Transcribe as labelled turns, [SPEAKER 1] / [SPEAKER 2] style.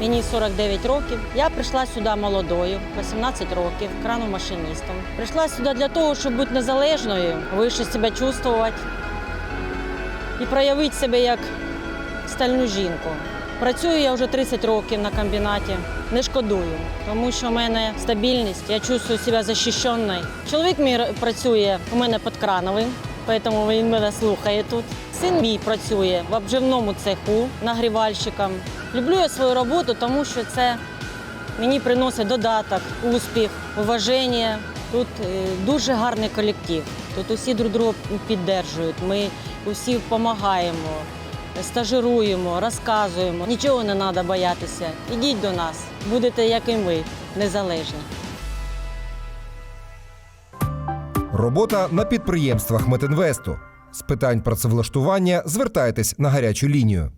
[SPEAKER 1] Мені 49 років. Я прийшла сюди молодою, 18 років, краном-машиністом. Прийшла сюди для того, щоб бути незалежною, вище себе чувствувати і проявити себе як стальну жінку. Працюю я вже 30 років на комбінаті. Не шкодую, тому що в мене стабільність, я чувствую себе захищеною. Чоловік мій працює у мене під крановим, тому він мене слухає тут. Син мій працює в обживному цеху нагрівальщиком. Люблю я свою роботу, тому що це мені приносить додаток, успіх, уваження. Тут е, дуже гарний колектив. Тут усі друг друга піддержують. Ми усі допомагаємо, стажируємо, розказуємо. Нічого не треба боятися. Ідіть до нас, будете як і ми, незалежні.
[SPEAKER 2] Робота на підприємствах Метинвесту. З питань працевлаштування звертайтесь на гарячу лінію.